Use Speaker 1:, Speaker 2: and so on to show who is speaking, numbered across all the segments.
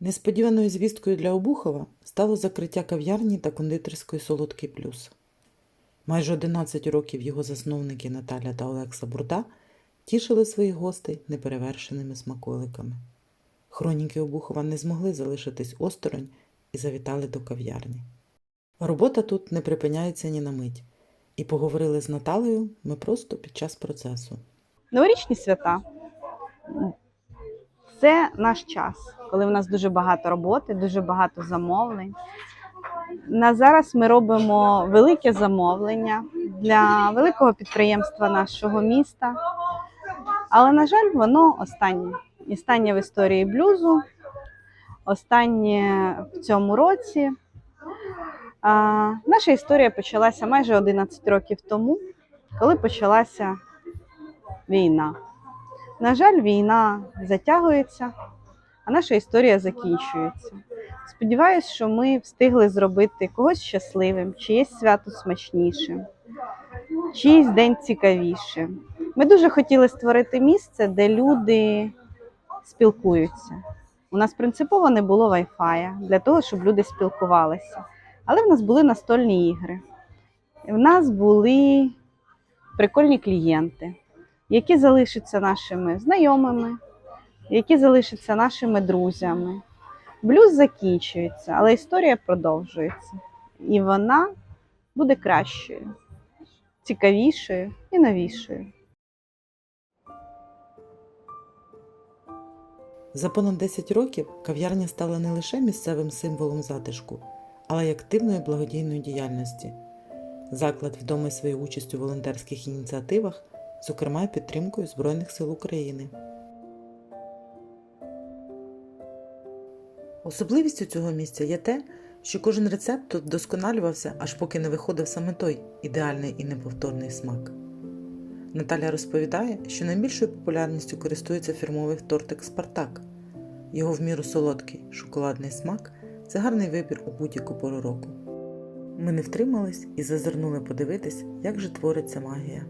Speaker 1: Несподіваною звісткою для Обухова стало закриття кав'ярні та кондитерської солодкий плюс. Майже 11 років його засновники Наталя та Олекса Бурда тішили своїх гостей неперевершеними смаколиками. Хроніки Обухова не змогли залишитись осторонь і завітали до кав'ярні. Робота тут не припиняється ні на мить, і поговорили з Наталею ми просто під час процесу.
Speaker 2: Новорічні свята це наш час, коли в нас дуже багато роботи, дуже багато замовлень. На зараз ми робимо велике замовлення для великого підприємства нашого міста. Але, на жаль, воно останнє. Останнє в історії блюзу, останнє в цьому році. А, наша історія почалася майже 11 років тому, коли почалася війна. На жаль, війна затягується, а наша історія закінчується. Сподіваюсь, що ми встигли зробити когось щасливим, чиєсь свято смачнішим, чиїсь день цікавішим. Ми дуже хотіли створити місце, де люди спілкуються. У нас принципово не було Wi-Fi для того, щоб люди спілкувалися. Але в нас були настольні ігри. В нас були прикольні клієнти, які залишаться нашими знайомими, які залишаться нашими друзями. Блюз закінчується, але історія продовжується. І вона буде кращою, цікавішою і новішою.
Speaker 1: За понад 10 років кав'ярня стала не лише місцевим символом затишку, але й активної благодійної діяльності. Заклад відомий своєю участю у волонтерських ініціативах, зокрема підтримкою Збройних сил України. Особливістю цього місця є те, що кожен рецепт тут вдосконалювався, аж поки не виходив саме той ідеальний і неповторний смак. Наталя розповідає, що найбільшою популярністю користується фірмовий тортик Спартак. Його в міру солодкий шоколадний смак це гарний вибір у будь-яку пору року. Ми не втримались і зазирнули подивитись, як же твориться магія.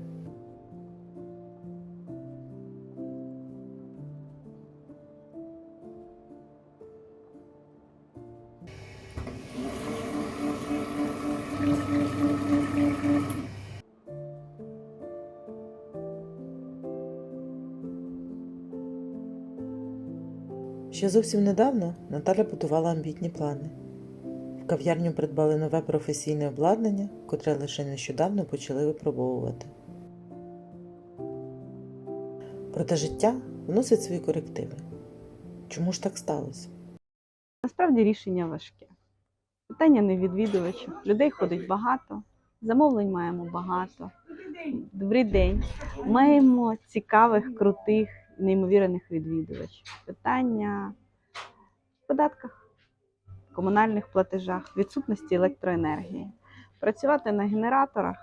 Speaker 1: Ще зовсім недавно Наталя будувала амбітні плани. В кав'ярню придбали нове професійне обладнання, котре лише нещодавно почали випробовувати. Проте життя вносить свої корективи. Чому ж так сталося?
Speaker 2: Насправді рішення важке. Питання не відвідувачів. Людей ходить багато, замовлень маємо багато. Добрий день. Маємо цікавих, крутих, неймовірних відвідувачів. Питання в податках, комунальних платежах, відсутності електроенергії. Працювати на генераторах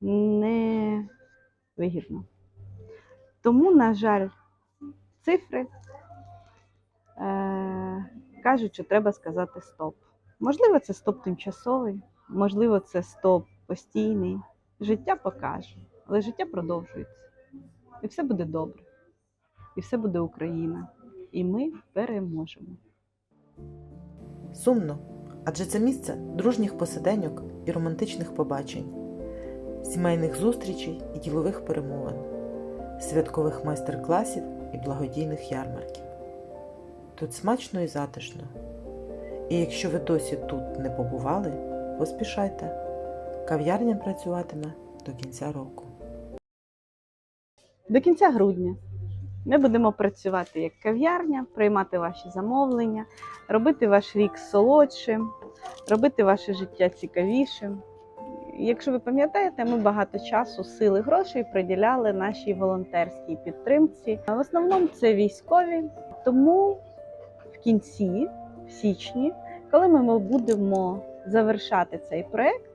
Speaker 2: не вигідно. Тому, на жаль, цифри е, кажуть, що треба сказати стоп. Можливо, це стоп тимчасовий, можливо, це стоп постійний. Життя покаже, але життя продовжується. І все буде добре. І все буде Україна. І ми переможемо.
Speaker 1: Сумно, адже це місце дружніх посиденьок і романтичних побачень, сімейних зустрічей і ділових перемовин, святкових майстер-класів і благодійних ярмарків. Тут смачно і затишно. І якщо ви досі тут не побували, поспішайте. Кав'ярня працюватиме до кінця року.
Speaker 2: До кінця грудня ми будемо працювати як кав'ярня, приймати ваші замовлення, робити ваш рік солодшим, робити ваше життя цікавішим. Якщо ви пам'ятаєте, ми багато часу, сили, грошей приділяли нашій волонтерській підтримці. В основному це військові. Тому в кінці, в січні, коли ми будемо завершати цей проект,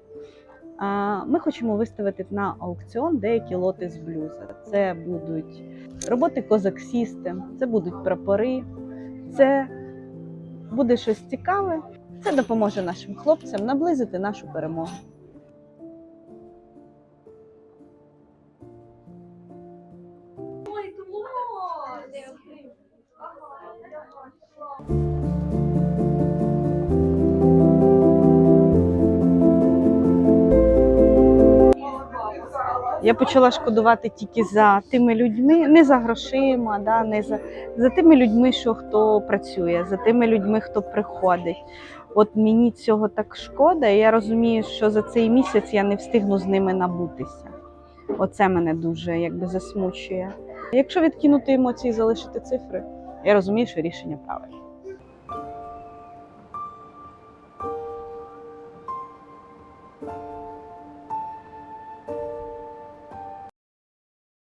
Speaker 2: Ми хочемо виставити на аукціон деякі лоти з блюза. Це будуть роботи Козак System, це будуть прапори, це буде щось цікаве. Це допоможе нашим хлопцям наблизити нашу перемогу.
Speaker 3: Ой,
Speaker 2: Я почала шкодувати тільки за тими людьми, не за грошима, да, не за, за тими людьми, що хто працює, за тими людьми, хто приходить. От мені цього так шкода, і я розумію, що за цей місяць я не встигну з ними набутися. Оце мене дуже якби засмучує. Якщо відкинути емоції залишити цифри, я розумію, що рішення правильне.